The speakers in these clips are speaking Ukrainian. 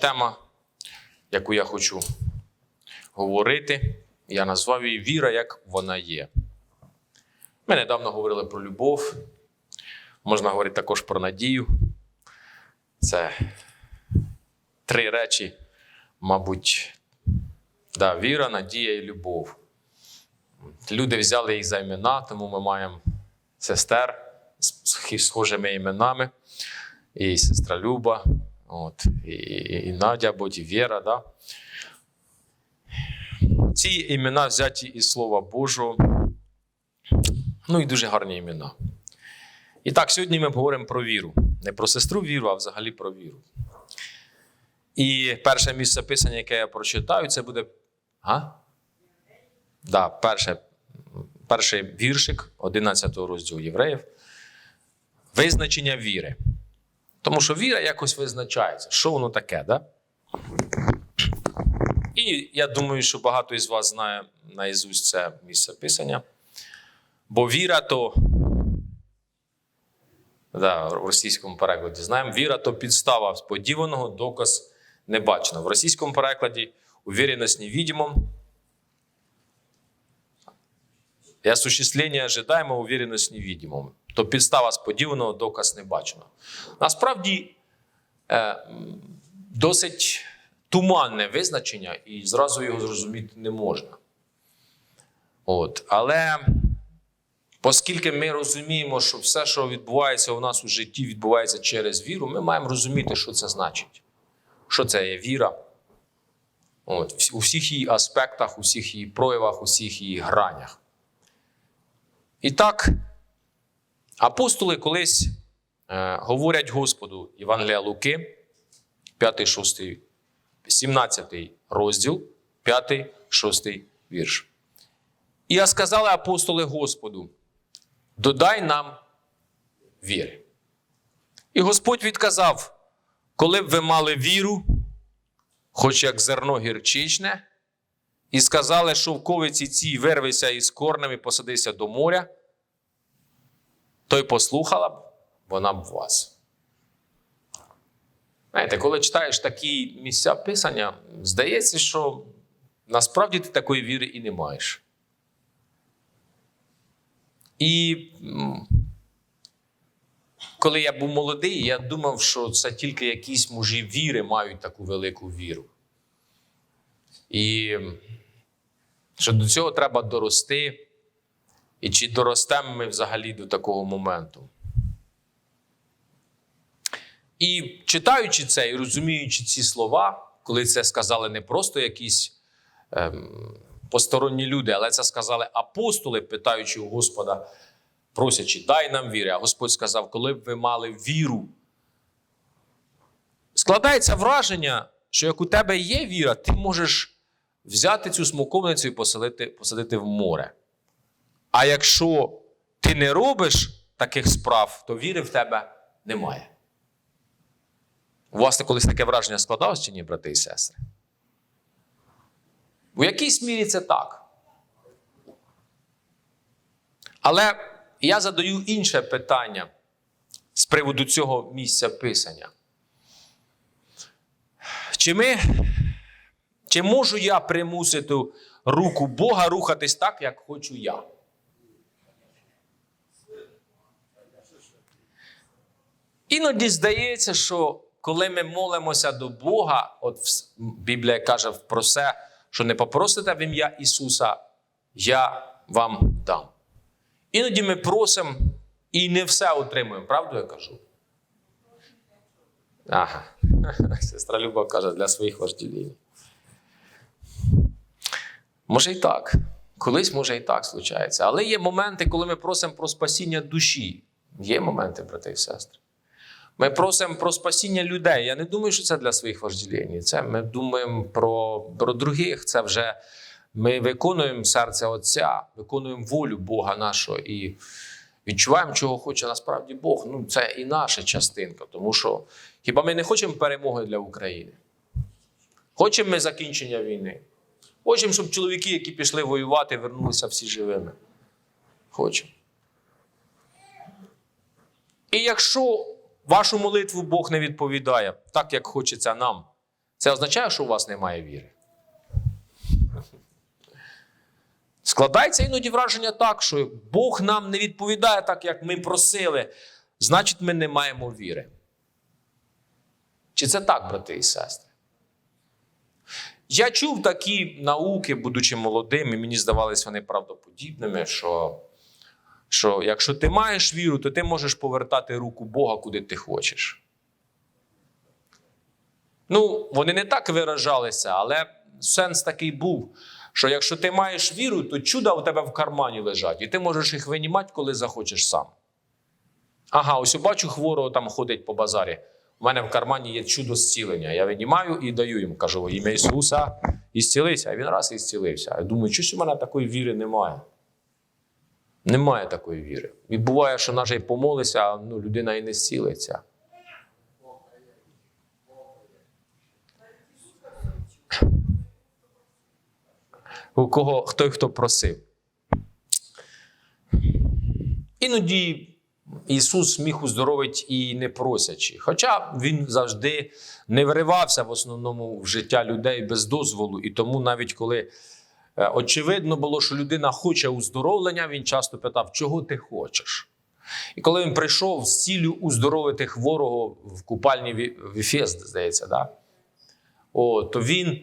тема, яку я хочу говорити, я назвав її Віра, як вона є. Ми недавно говорили про любов. Можна говорити також про надію. Це три речі, мабуть, да, віра, надія і любов. Люди взяли їх за імена, тому ми маємо сестер з схожими іменами. І сестра Люба, от, і, і, Надя, або і Віра. Да? Ці імена взяті із Слова Божого. Ну і дуже гарні імена. І так, сьогодні ми говоримо про віру. Не про сестру віру, а взагалі про віру. І перше місце писання, яке я прочитаю, це буде. А? Да, перше, перший віршик 11 розділу євреїв. Визначення віри. Тому що віра якось визначається. Що воно таке, да? І я думаю, що багато із вас знає наізусть це місце писання. Бо віра то. Да, в російському перекладі знаємо, віра то підстава сподіваного, доказ небаченого. В російському перекладі уверенность невидимом. І осуществлення ожидаємо, уверенность невидимом. То підстава сподіваного, доказ небаченого. Насправді е, досить туманне визначення, і зразу його зрозуміти не можна. От. Але оскільки ми розуміємо, що все, що відбувається у нас у житті, відбувається через віру, ми маємо розуміти, що це значить. Що це є віра. От. У всіх її аспектах, у всіх її проявах, у всіх її гранях. І так, апостоли колись е, говорять Господу Євангелія Луки, 5, 6, 17 розділ, 5, 6 вірш. І сказали апостоли Господу: додай нам віри. І Господь відказав: коли б ви мали віру, хоч як зерно гірчичне, і сказали, шовковиці цій вирвися із корнем і посадися до моря, то й послухала б вона б вас. Знаєте, коли читаєш такі місця писання, здається, що насправді ти такої віри і не маєш. І коли я був молодий, я думав, що це тільки якісь мужі віри мають таку велику віру. І що до цього треба дорости. І чи доростемо ми взагалі до такого моменту? І читаючи це і розуміючи ці слова, коли це сказали не просто якісь ем, посторонні люди, але це сказали апостоли, питаючи у Господа, просячи, дай нам віри. А Господь сказав, коли б ви мали віру. Складається враження, що як у тебе є віра, ти можеш взяти цю смоковницю і посадити, посадити в море. А якщо ти не робиш таких справ, то віри в тебе немає. У вас колись таке враження складалось чи ні, брати і сестри? У якійсь мірі це так. Але я задаю інше питання з приводу цього місця писання. Чи ми, чи можу я примусити руку Бога рухатись так, як хочу я? Іноді здається, що коли ми молимося до Бога, от Біблія каже про це, що не попросите в ім'я Ісуса, я вам дам. Іноді ми просимо і не все отримуємо, правду я кажу? Ага. Сестра Люба каже для своїх вожділів. Може і так. Колись може і так случається. Але є моменти, коли ми просимо про спасіння душі. Є моменти, брати і сестри. Ми просимо про спасіння людей. Я не думаю, що це для своїх вожділень. Це ми думаємо про, про других. Це вже ми виконуємо серце Отця, виконуємо волю Бога нашого і відчуваємо, чого хоче насправді Бог. Ну, це і наша частинка. Тому що хіба ми не хочемо перемоги для України? Хочемо ми закінчення війни. Хочемо, щоб чоловіки, які пішли воювати, вернулися всі живими. Хочемо. І якщо вашу молитву Бог не відповідає так, як хочеться нам, Це означає, що у вас немає віри. Складається іноді враження так, що Бог нам не відповідає так, як ми просили, значить, ми не маємо віри. Чи це так, брати і сестри? Я чув такі науки, будучи молодим, і мені здавалися вони правдоподібними, що, що якщо ти маєш віру, то ти можеш повертати руку Бога, куди ти хочеш. Ну, вони не так виражалися, але сенс такий був, що якщо ти маєш віру, то чуда у тебе в кармані лежать, і ти можеш їх винімати, коли захочеш сам. Ага, ось бачу хворого там ходить по базарі. У мене в кармані є чудо зцілення. Я винімаю і даю їм, кажу, «Во ім'я Ісуса, і зцілися. А він раз і зцілився. Я думаю, щось у мене такої віри немає. Немає такої віри. І буває, що навіть і помолися, а ну, людина і не зцілиться. У кого хто хто просив. Іноді Ісус міг уздоровити і не просячи. Хоча Він завжди не вривався в основному в життя людей без дозволу. І тому, навіть коли очевидно було, що людина хоче уздоровлення, він часто питав, чого ти хочеш. І коли він прийшов з ціллю уздоровити хворого в купальні Ві- Віфест, здається, да? О, то він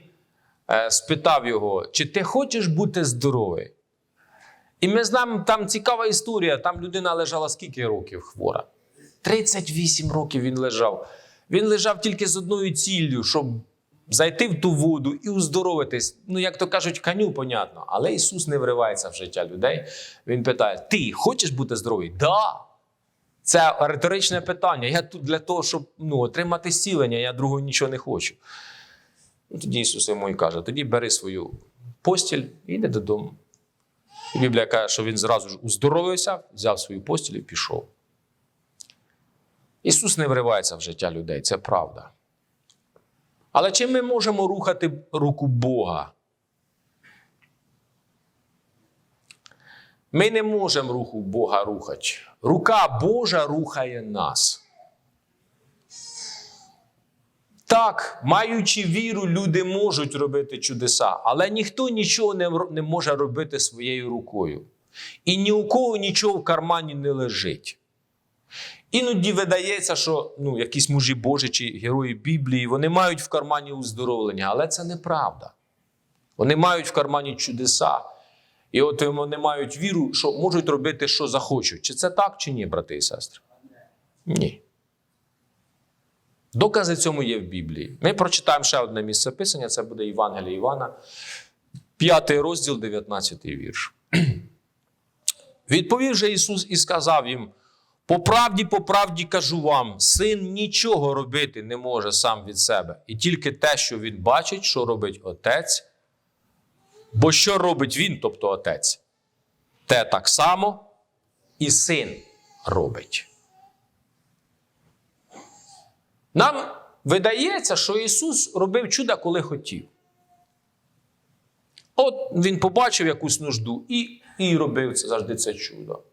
е, спитав його, чи ти хочеш бути здоровий? І ми знаємо, там цікава історія. Там людина лежала скільки років хвора? 38 років він лежав. Він лежав тільки з одною ціллю, щоб зайти в ту воду і уздоровитись. Ну, як то кажуть, коню, понятно. Але Ісус не вривається в життя людей. Він питає: Ти хочеш бути здоровий? Да. Це риторичне питання. Я тут для того, щоб ну, отримати зцілення, я другого нічого не хочу. Ну, тоді Ісус йому і каже: тоді бери свою постіль і йди додому. І Біблія каже, що він зразу ж уздоровився, взяв свою постіль і пішов. Ісус не вривається в життя людей, це правда. Але чим ми можемо рухати руку Бога? Ми не можемо руху Бога рухати. Рука Божа рухає нас. Так, маючи віру, люди можуть робити чудеса, але ніхто нічого не може робити своєю рукою. І ні у кого нічого в кармані не лежить. Іноді видається, що ну, якісь мужі Божі чи герої Біблії вони мають в кармані уздоровлення, але це неправда. Вони мають в кармані чудеса. І от вони мають віру, що можуть робити, що захочуть. Чи це так, чи ні, брати і сестри? Ні. Докази цьому є в Біблії. Ми прочитаємо ще одне місце писання, це буде Євангелія Івана, 5 розділ, 19 вірш. Відповів же Ісус і сказав їм: по правді, по правді кажу вам, син нічого робити не може сам від себе, і тільки те, що він бачить, що робить отець. Бо що робить він, тобто отець, те так само і син робить. Нам видається, що Ісус робив чуда, коли хотів. От Він побачив якусь нужду і, і робив це завжди це чудо.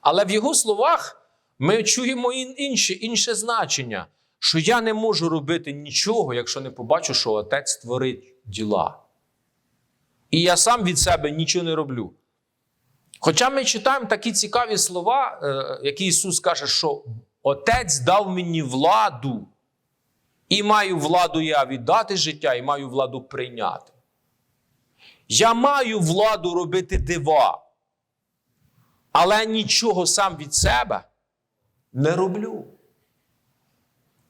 Але в Його словах ми чуємо інше, інше значення, що я не можу робити нічого, якщо не побачу, що Отець творить діла. І я сам від себе нічого не роблю. Хоча ми читаємо такі цікаві слова, е, які Ісус каже, що Отець дав мені владу, і маю владу я віддати життя, і маю владу прийняти. Я маю владу робити дива, але нічого сам від себе не роблю.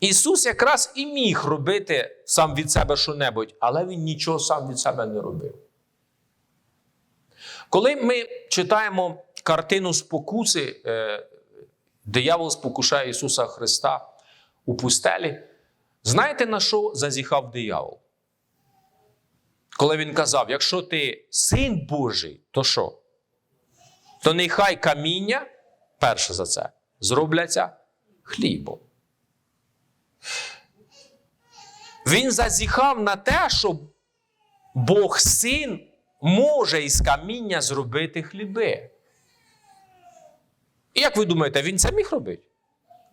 Ісус якраз і міг робити сам від себе що-небудь, але Він нічого сам від себе не робив. Коли ми читаємо картину спокуси, е, диявол спокушає Ісуса Христа у пустелі, знаєте на що зазіхав диявол? Коли він казав: якщо ти син Божий, то що? То нехай каміння, перше за це, зробляться хлібом. Він зазіхав на те, що Бог син може із каміння зробити хліби. І як ви думаєте, він це міг робити?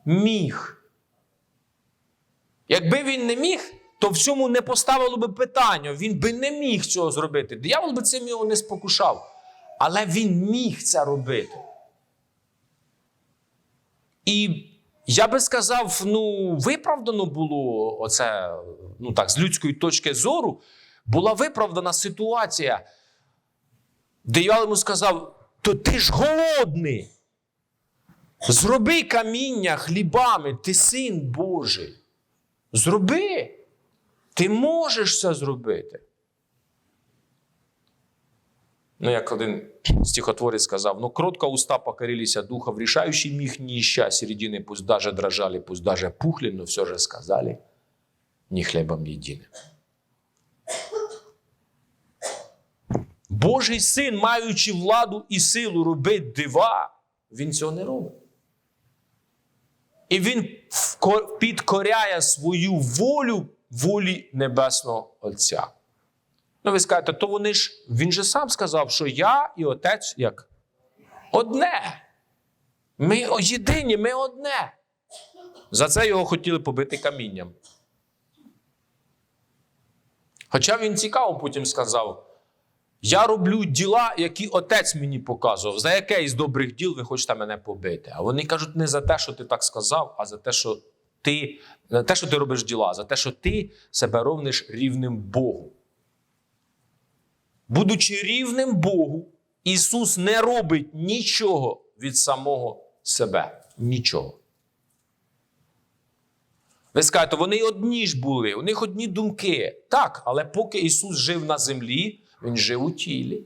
Міг. Якби він не міг, то в цьому не поставило би питання. Він би не міг цього зробити. Диявол би цим його не спокушав. Але він міг це робити. І я би сказав, ну, виправдано було оце, ну так, з людської точки зору, була виправдана ситуація. Диявол йому сказав: то ти ж голодний. Зроби каміння хлібами, ти син Божий. Зроби. Ти можеш це зробити. Ну, як один стихотворець сказав: ну, кротко уста покорилися духа, врішаючий міг не ища середины, пусть даже дрожали, пусть даже пухли, но все же сказали, не хлебом єдиним. Божий син, маючи владу і силу робити дива, він цього не робить. І він підкоряє свою волю волі Небесного Отця. Ну, ви скажете, то вони ж, він же сам сказав, що я і отець як одне. Ми єдині, ми одне. За це його хотіли побити камінням. Хоча він цікаво потім сказав: я роблю діла, які отець мені показував. За яке із добрих діл ви хочете мене побити? А вони кажуть не за те, що ти так сказав, а за те, що ти, за те, що ти робиш діла, за те, що ти себе ровниш рівним Богу. Будучи рівним Богу, Ісус не робить нічого від самого себе. Нічого. Ви скажете, вони одні ж були, у них одні думки. Так, але поки Ісус жив на землі, Він жив у тілі.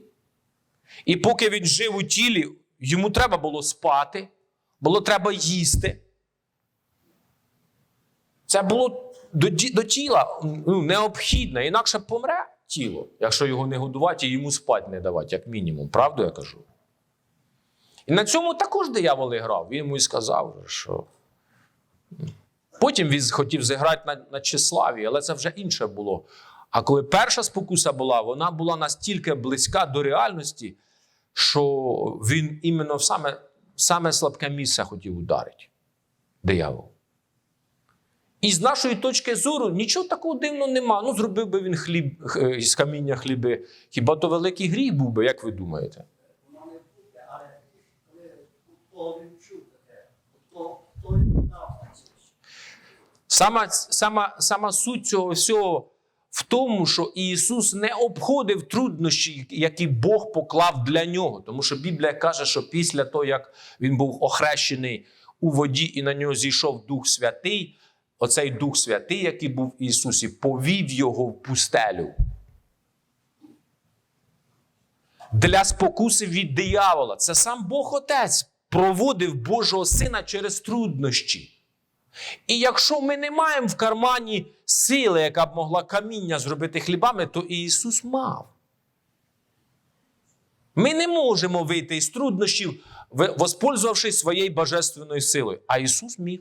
І поки Він жив у тілі, йому треба було спати, було треба їсти. Це було до, до тіла ну, необхідно, інакше помре тіло, якщо його не годувати йому спати не давати, як мінімум. Правду я кажу. І на цьому також диявол грав. Він йому і сказав, що. Потім він хотів зіграти на, на Чеславі, але це вже інше було. А коли перша спокуса була, вона була настільки близька до реальності, що він іменно в саме, саме слабке місце хотів ударити. Диявол. І з нашої точки зору нічого такого дивного нема. Ну, зробив би він хліб е, з каміння хліби. Хіба то великий гріх був би, як ви думаєте? Сама, сама, сама суть цього всього в тому, що Ісус не обходив труднощі, які Бог поклав для нього. Тому що Біблія каже, що після того, як він був охрещений у воді і на нього зійшов Дух Святий, оцей Дух Святий, який був в Ісусі, повів його в пустелю. Для спокуси від диявола. Це сам Бог Отець проводив Божого Сина через труднощі. І якщо ми не маємо в кармані сили, яка б могла каміння зробити хлібами, то і Ісус мав. Ми не можемо вийти із труднощів, воспользувавшись своєю божественною силою. А Ісус міг.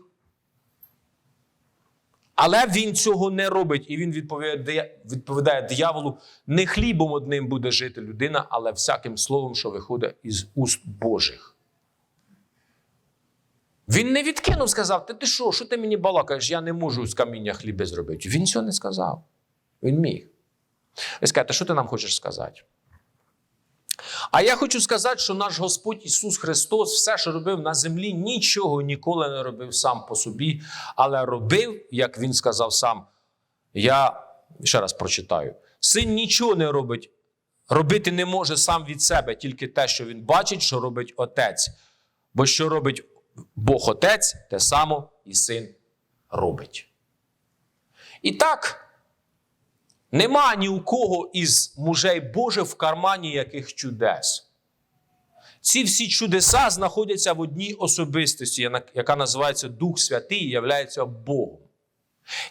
Але Він цього не робить, і Він відповідає, відповідає дияволу: не хлібом одним буде жити людина, але всяким словом, що виходить із уст Божих. Він не відкинув, сказав: Та ти що, що ти мені балакаєш? Я не можу з каміння хліби зробити. Він цього не сказав. Він міг. Ви скажете, що ти нам хочеш сказати? А я хочу сказати, що наш Господь Ісус Христос все, що робив на землі, нічого ніколи не робив сам по собі, але робив, як Він сказав сам. Я ще раз прочитаю: син нічого не робить, робити не може сам від себе, тільки те, що він бачить, що робить Отець. Бо що робить Бог Отець, те само і син робить. І так, нема ні у кого із мужей Божих в кармані яких чудес. Ці всі чудеса знаходяться в одній особистості, яка називається Дух Святий і являється Богом.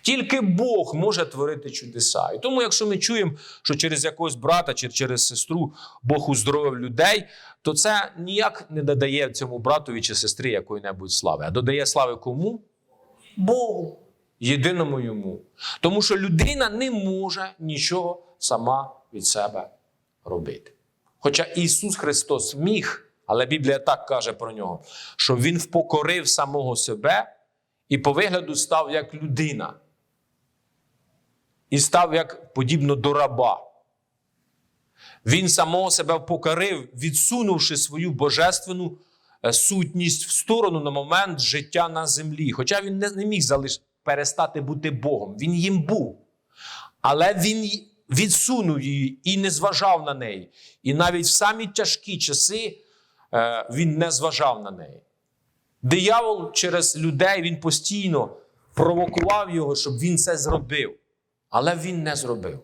Тільки Бог може творити чудеса. І тому, якщо ми чуємо, що через якогось брата чи через сестру Бог уздоровив людей, то це ніяк не додає цьому братові чи сестрі якої-небудь слави, а додає слави кому? Богу, єдиному йому. Тому що людина не може нічого сама від себе робити. Хоча Ісус Христос міг, але Біблія так каже про нього, що Він впокорив самого себе і по вигляду став як людина. і став як подібно до раба. Він самого себе покорив, відсунувши свою божественну е, сутність в сторону на момент життя на землі. Хоча він не, міг залиш... перестати бути Богом, він їм був. Але він відсунув її і не зважав на неї. І навіть в самі тяжкі часи е, він не зважав на неї. Диявол через людей він постійно провокував його, щоб він це зробив. Але він не зробив.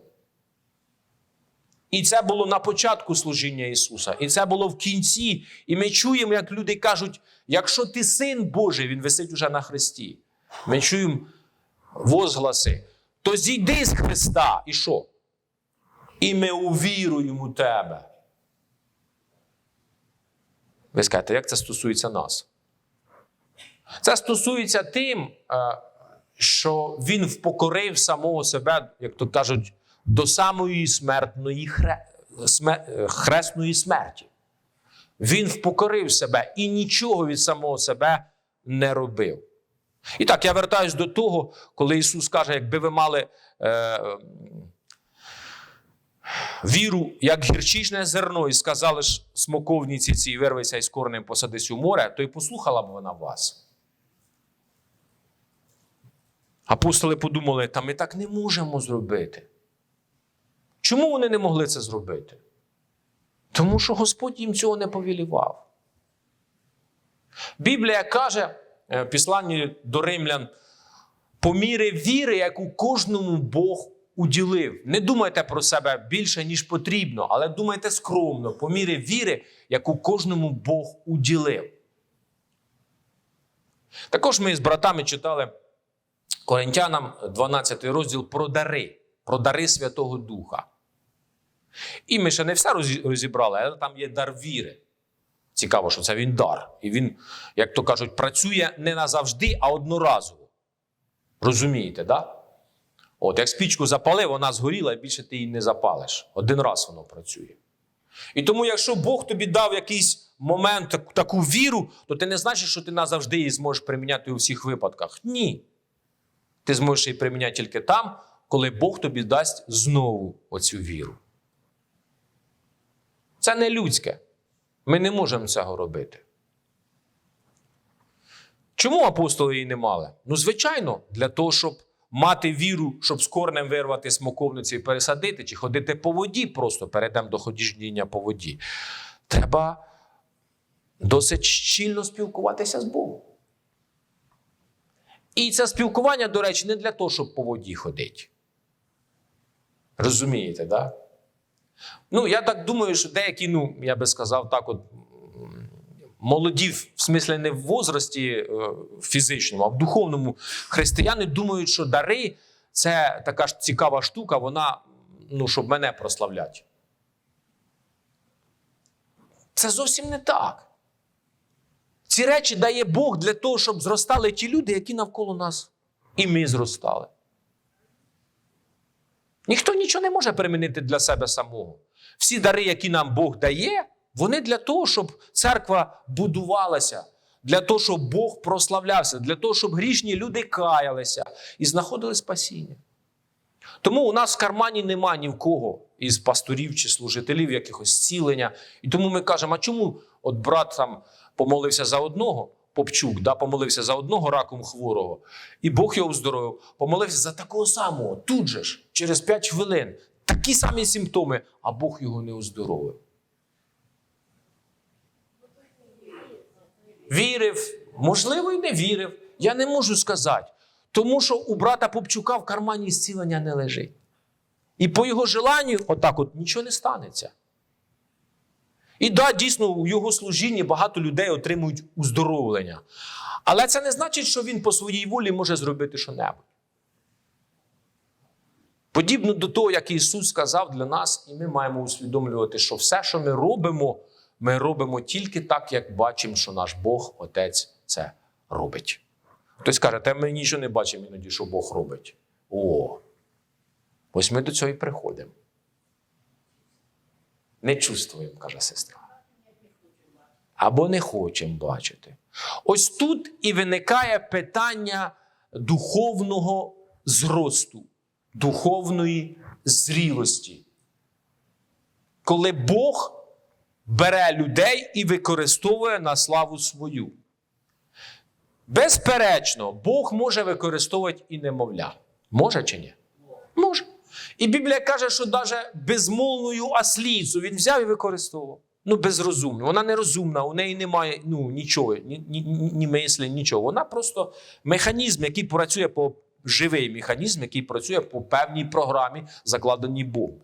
І це було на початку служіння Ісуса, і це було в кінці. І ми чуємо, як люди кажуть: якщо ти син Божий, він висить уже на хресті. Ми чуємо возгласи, то зійди з Христа. І що? І ми увіруємо тебе. Ви скажете, як це стосується нас? Це стосується тим, е, що він впокорив самого себе, як то кажуть, до самої смертної хре... сме- е, хресної смерті. Він впокорив себе і нічого від самого себе не робив. І так, я вертаюсь до того, коли Ісус каже, якби ви мали е, віру, як гірчичне зерно, і сказали ж смоковниці цій вирвися із корнем посадись у море, то й послухала б вона вас. Апостоли подумали, та ми так не можемо зробити. Чому вони не могли це зробити? Тому що Господь їм цього не повілівав. Біблія каже післанні до римлян, по мірі віри, яку кожному Бог уділив. Не думайте про себе більше, ніж потрібно, але думайте скромно, по мірі віри, яку кожному Бог уділив. Також ми з братами читали Коринтянам 12 розділ про дари, про дари Святого Духа. І ми ще не все розібрали, але там є дар віри. Цікаво, що це він дар. І він, як то кажуть, працює не назавжди, а одноразово. Розумієте, да? От, як спічку запалив, вона згоріла, і більше ти її не запалиш. Один раз воно працює. І тому, якщо Бог тобі дав якийсь момент, таку віру, то ти не значить, що ти назавжди її зможеш приміняти у всіх випадках. Ні. Ти зможеш її приміняти тільки там, коли Бог тобі дасть знову оцю віру. Це не людське. Ми не можемо цього робити. Чому апостоли її не мали? Ну, звичайно, для того, щоб мати віру, щоб з корнем вирвати смоковниці і пересадити, чи ходити по воді, просто перейдемо до ходіння по воді. Треба досить щільно спілкуватися з Богом. І це спілкування, до речі, не для того, щоб по воді ходити. Розумієте, так? Ну, я так думаю, що деякі, ну, я би сказав, так, от м, молоді, в смислі не в возрасті е, фізичному, а в духовному християни думають, що дари це така ж цікава штука, вона, ну, щоб мене прославлять. Це зовсім не так. Ці речі дає Бог для того, щоб зростали ті люди, які навколо нас. І ми зростали. Ніхто нічого не може перемінити для себе самого. Всі дари, які нам Бог дає, вони для того, щоб церква будувалася, для того, щоб Бог прославлявся, для того, щоб грішні люди каялися і знаходили спасіння. Тому у нас в кармані нема ні в кого із пасторів чи служителів якихось зцілення. І тому ми кажемо: а чому от брат там помолився за одного, Попчук, да, помолився за одного раком хворого, і Бог його оздоровив, помолився за такого самого, тут же ж, через 5 хвилин, такі самі симптоми, а Бог його не оздоровив. Вірив, можливо, і не вірив. Я не можу сказати. Тому що у брата Попчука в кармані зцілення не лежить. І по його желанню, отак от нічого не станеться. І да, дійсно, у його служінні багато людей отримують уздоровлення. Але це не значить, що він по своїй волі може зробити що-небудь. Подібно до того, як Ісус сказав для нас, і ми маємо усвідомлювати, що все, що ми робимо, ми робимо тільки так, як бачимо, що наш Бог, Отець, це робить. Хтось каже, та ми нічого не бачимо іноді, що Бог робить. О, ось ми до цього і приходимо. Не чувствуємо, каже сестра. Або не хочемо бачити. Ось тут і виникає питання духовного зросту. духовної зрілості. Коли Бог бере людей і використовує на славу свою. Безперечно, Бог може використовувати і немовля. Може чи ні? Може. І Біблія каже, що навіть безмовною осліцю він взяв і використовував. Ну, безрозумно. Вона нерозумна, у неї немає ну, нічого, ні, ні, ні, мислі, нічого. Вона просто механізм, який працює по живий механізм, який працює по певній програмі, закладеній Богом.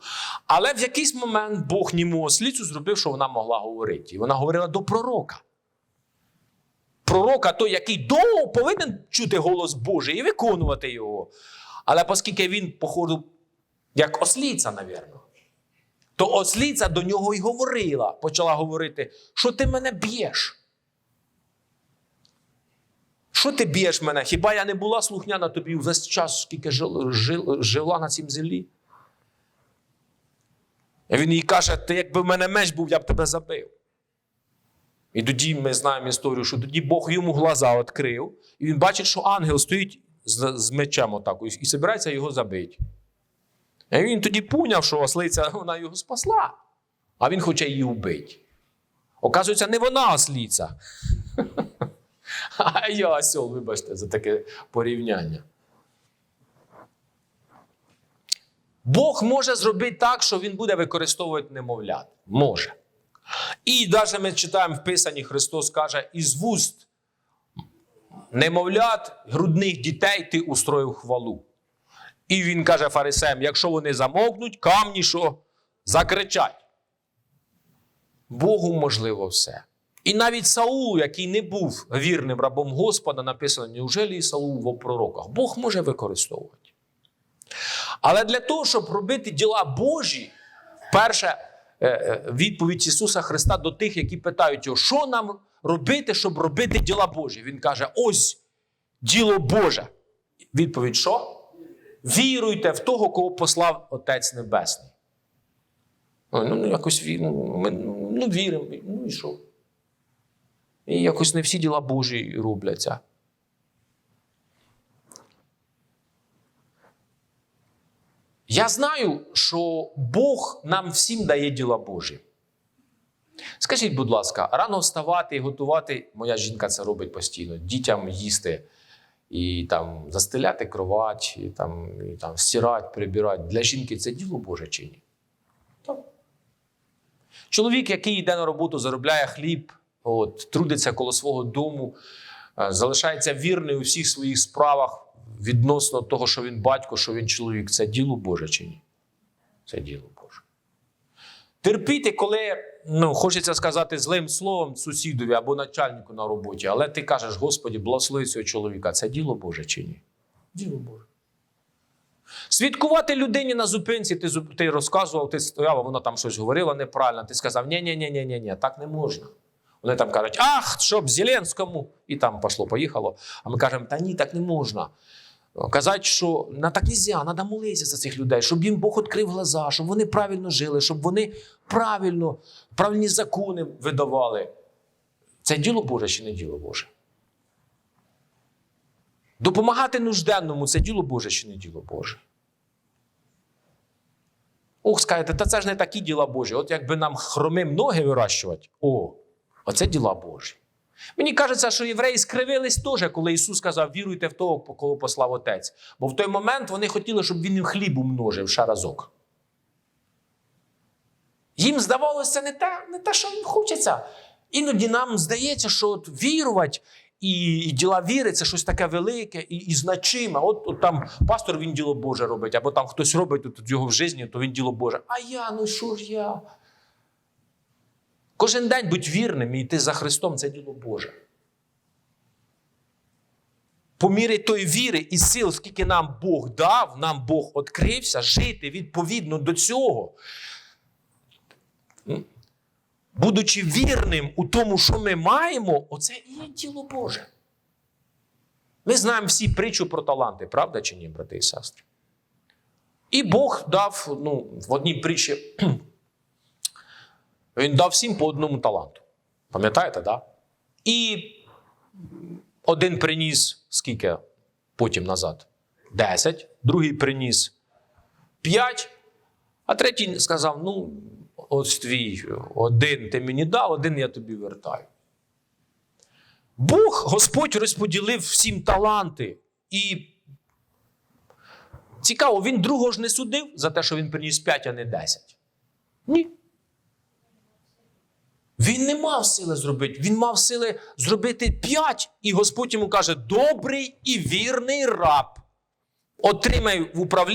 Але в якийсь момент Бог німу осліцю зробив, що вона могла говорити. І вона говорила до пророка. Пророка, той, який довго повинен чути голос Божий і виконувати його. Але оскільки він, походу, як осліця, навірно, то осліця до нього й говорила, почала говорити, що ти мене б'єш. Що ти б'єш мене? Хіба я не була слухняна тобі весь час, скільки жил, жил, жила на цім землі? І він їй каже: ти якби в мене меч був, я б тебе забив. І тоді ми знаємо історію, що тоді Бог йому глаза відкрив, і він бачить, що ангел стоїть з, з мечем отак, і збирається його забити. І він тоді поняв, що ослиця вона його спасла, а він хоче її вбити. Оказується, не вона ослиця. А я осьол, вибачте, за таке порівняння. Бог може зробити так, що він буде використовувати немовлят. Може. І навіть ми читаємо в Писанні, Христос каже, із вуст немовлят, грудних дітей ти устроїв хвалу. І він каже фарисеям: якщо вони замовкнуть, камні що закричать. Богу можливо все. І навіть Саул, який не був вірним рабом Господа, написано, неужели і Саул в пророках? Бог може використовувати. Але для того, щоб робити діла Божі, перша е, е, відповідь Ісуса Христа до тих, які питають його, що нам робити, щоб робити діла Божі? Він каже: ось діло Боже. Відповідь що? Віруйте в того, кого послав Отець Небесний. Ну, ну якось ну, ми ну, віримо. Ну і що? І якось не всі діла Божі робляться. Я знаю, що Бог нам всім дає діла Божі. Скажіть, будь ласка, рано вставати і готувати, моя жінка це робить постійно, дітям їсти і там застеляти кровать, і там, і там стирати, прибирати. Для жінки це діло Боже чи ні? Так. Чоловік, який йде на роботу, заробляє хліб, от, трудиться коло свого дому, е, залишається вірний у всіх своїх справах відносно того, що він батько, що він чоловік. Це діло Боже чи ні? Це діло. Терпіти, коли ну, хочеться сказати злим словом сусідові або начальнику на роботі, але ти кажеш, Господі, благослови цього чоловіка. Це діло Боже чи ні? Діло Боже. Свідкувати людині на зупинці, ти, ти розказував, ти стояв, а вона там щось говорила неправильно. Ти сказав, ні ні ні ні ні ні так не можна. Вони там кажуть, ах, щоб Зеленському, і там пішло, поїхало. А ми кажемо, та ні, так не можна. Казати, що на так нельзя, треба молитися за цих людей, щоб їм Бог відкрив глаза, щоб вони правильно жили, щоб вони правильно, правильні закони видавали. Це діло Боже чи не діло Боже? Допомагати нужденному це діло Боже чи не діло Боже? Ох, скажете, та це ж не такі діла Божі. От якби нам хромим ноги вирощувати, о, оце діла Божі. Мені кажеться, що євреї скривились теж, коли Ісус сказав, віруйте в того, кого послав Отець. Бо в той момент вони хотіли, щоб він їм хліб умножив ще разок. Їм здавалося, не те, не те, що їм хочеться. Іноді нам здається, що от вірувати і, і діла віри це щось таке велике і, і значиме. От, от там пастор він діло Боже робить, або там хтось робить от його в житті, то він діло Боже. А я, ну що ж я? Кожен день будь вірним і йти за Христом це діло Боже. По мірі тої віри і сил, скільки нам Бог дав, нам Бог відкрився, жити відповідно до цього. Будучи вірним у тому, що ми маємо, оце і є діло Боже. Ми знаємо всі притчу про таланти, правда чи ні, брати і сестри? І Бог дав ну, в одній притчі він дав всім по одному таланту. Пам'ятаєте, да? І один приніс скільки потім назад? Десять. Другий приніс п'ять, а третій сказав: ну, ось твій один ти мені дав, один я тобі вертаю. Бог, Господь розподілив всім таланти. І цікаво, він другого ж не судив за те, що він приніс 5, а не 10. Ні. Він не мав сили зробити, він мав сили зробити п'ять. І Господь йому каже: добрий і вірний раб. Отримай в управлінні.